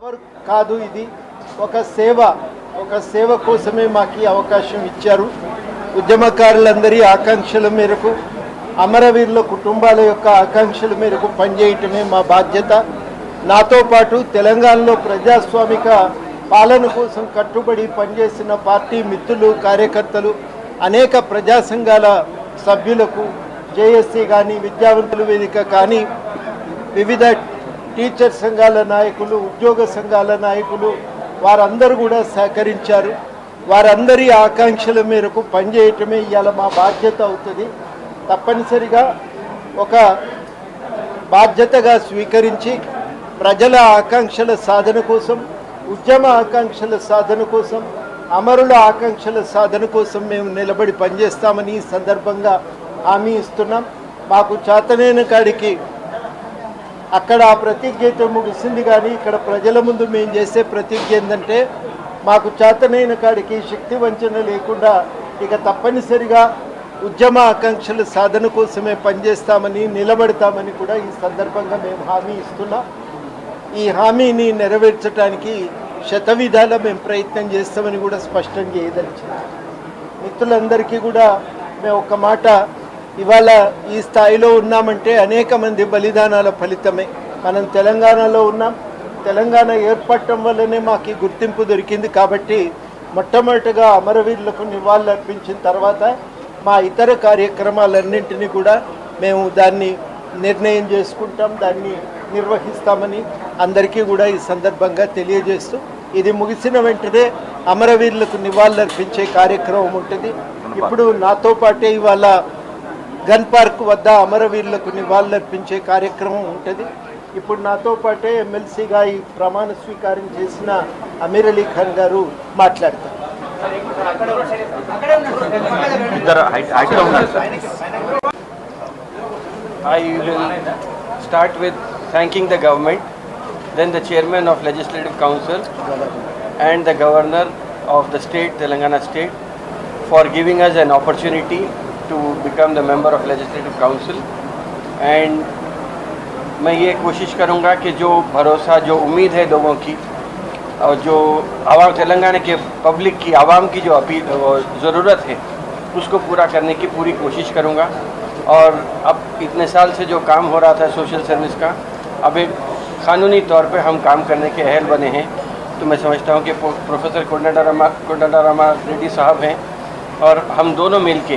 Power కాదు ఇది ఒక సేవ ఒక సేవ కోసమే మాకు అవకాశం ఇచ్చారు. ఉద్యమకారులందరి ఆకాంక్షల మేరకు అమరవీరుల కుటుంబాల యొక్క ఆకాంక్షల మేరకు పనిచేయటమే మా బాధ్యత. నాతో పాటు తెలంగాణలో ప్రజాస్వామిక పాలన కోసం కట్టుబడి పనిచేసిన పార్టీ మిత్రులు కార్యకర్తలు అనేక ప్రజా సంఘాల సభ్యులకు జేఎస్సీ కానీ విద్యావంతుల వేదిక కానీ వివిధ టీచర్ సంఘాల నాయకులు ఉద్యోగ సంఘాల నాయకులు వారందరూ కూడా సహకరించారు. వారందరి ఆకాంక్షల మేరకు పనిచేయటమే ఇవాళ మా బాధ్యత అవుతుంది. తప్పనిసరిగా ఒక బాధ్యతగా స్వీకరించి ప్రజల ఆకాంక్షల సాధన కోసం ఉద్యమ ఆకాంక్షల సాధన కోసం అమరుల ఆకాంక్షల సాధన కోసం మేము నిలబడి పనిచేస్తామని ఈ సందర్భంగా హామీ ఇస్తున్నాం. మాకు చేతనైన కాడికి అక్కడ ఆ ప్రతిజ్ఞ అయితే ముగిసింది కానీ ఇక్కడ ప్రజల ముందు మేము చేసే ప్రతిజ్ఞ ఏంటంటే మాకు చేతనైన కాడికి శక్తి వంచన లేకుండా ఇక తప్పనిసరిగా ఉద్యమ ఆకాంక్షల సాధన కోసమే పనిచేస్తామని నిలబడతామని కూడా ఈ సందర్భంగా మేము హామీ ఇస్తున్నాం. ఈ హామీని నెరవేర్చడానికి శతవిధాల మేము ప్రయత్నం చేస్తామని కూడా స్పష్టం చేయదలిచింది. మిత్రులందరికీ కూడా మేము ఒక మాట ఇవాళ ఈ స్థాయిలో ఉన్నామంటే అనేక మంది బలిదానాల ఫలితమే. మనం తెలంగాణలో ఉన్నాం. తెలంగాణ ఏర్పడటం వల్లనే మాకు గుర్తింపు దొరికింది కాబట్టి మొట్టమొదటిగా అమరవీరులకు నివాళులు అర్పించిన తర్వాత మా ఇతర కార్యక్రమాలన్నింటినీ కూడా మేము దాన్ని నిర్ణయం చేసుకుంటాం దాన్ని నిర్వహిస్తామని అందరికీ కూడా ఈ సందర్భంగా తెలియజేస్తూ ఇది ముగిసిన వెంటనే అమరవీరులకు నివాళులర్పించే కార్యక్రమం ఉంటుంది. ఇప్పుడు నాతో పాటే ఇవాళ గన్ పార్క్ వద్ద అమరవీరులకు నివాళులర్పించే కార్యక్రమం ఉంటుంది. ఇప్పుడు నాతో పాటే ఎమ్మెల్సీగా ఈ ప్రమాణ స్వీకారం చేసిన అమీర్ అలీ ఖాన్ గారు మాట్లాడతారు. Start with thanking the government then the chairman of legislative council and the governor of the state Telangana state for giving us an opportunity ٹو بیکم دا ممبر آف لیجسلیٹو کاؤنسل اینڈ میں یہ کوشش کروں گا کہ جو بھروسہ، جو امید ہے لوگوں کی، اور جو عوام، تلنگانہ کے پبلک کی، عوام کی جو اپیل ضرورت ہے، اس کو پورا کرنے کی پوری کوشش کروں گا۔ اور اب اتنے سال سے جو کام ہو رہا تھا سوشل سروس کا، اب ایک قانونی طور پہ ہم کام کرنے کے اہل بنے ہیں۔ تو میں سمجھتا ہوں کہ پروفیسر کونڈا راما کونڈا راما ریڈی صاحب ہیں۔ اور ہم دونوں مل کے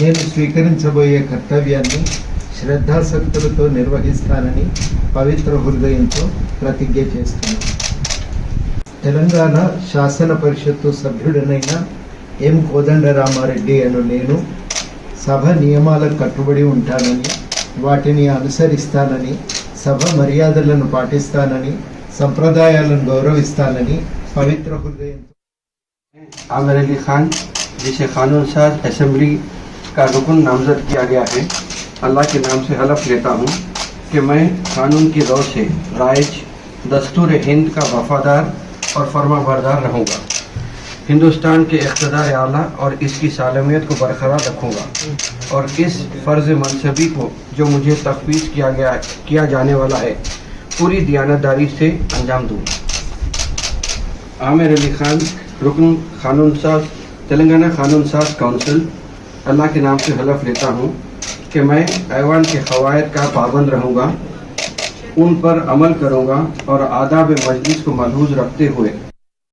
నేను స్వీకరించబోయే కర్తవ్యాన్ని శ్రద్ధాసక్తులతో నిర్వహిస్తానని పవిత్ర హృదయంతో ప్రతిజ్ఞ చేస్తున్నాను. తెలంగాణ శాసన పరిషత్తు సభ్యుడనైన ఎం కోదండరామారెడ్డి అను నేను సభ నియమాలకు కట్టుబడి ఉంటానని వాటిని అనుసరిస్తానని సభ మర్యాదలను పాటిస్తానని సంప్రదాయాలను గౌరవిస్తానని పవిత్ర హృదయంతో ఆమర్ అలీ ఖాన్ దిశ ఖానూన్ సార్ అసెంబ్లీ کا رکن نامزد کیا گیا ہے۔ اللہ کے نام سے حلف لیتا ہوں کہ میں قانون کی دور سے رائج دستور ہند کا وفادار اور فرما بردار رہوں گا۔ ہندوستان کے اقتدار اعلیٰ اور اس کی سالمیت کو برقرار رکھوں گا۔ اور اس فرض منصبی کو جو مجھے تفویض کیا گیا، کیا جانے والا ہے، پوری دیانتداری سے انجام دوں۔ عامر علی خان، رکن قانون ساز، تلنگانہ قانون ساز کونسل اللہ کے نام سے حلف لیتا ہوں کہ میں ایوان کے قواعد کا پابند رہوں گا، ان پر عمل کروں گا اور آداب مجلس کو ملحوظ رکھتے ہوئے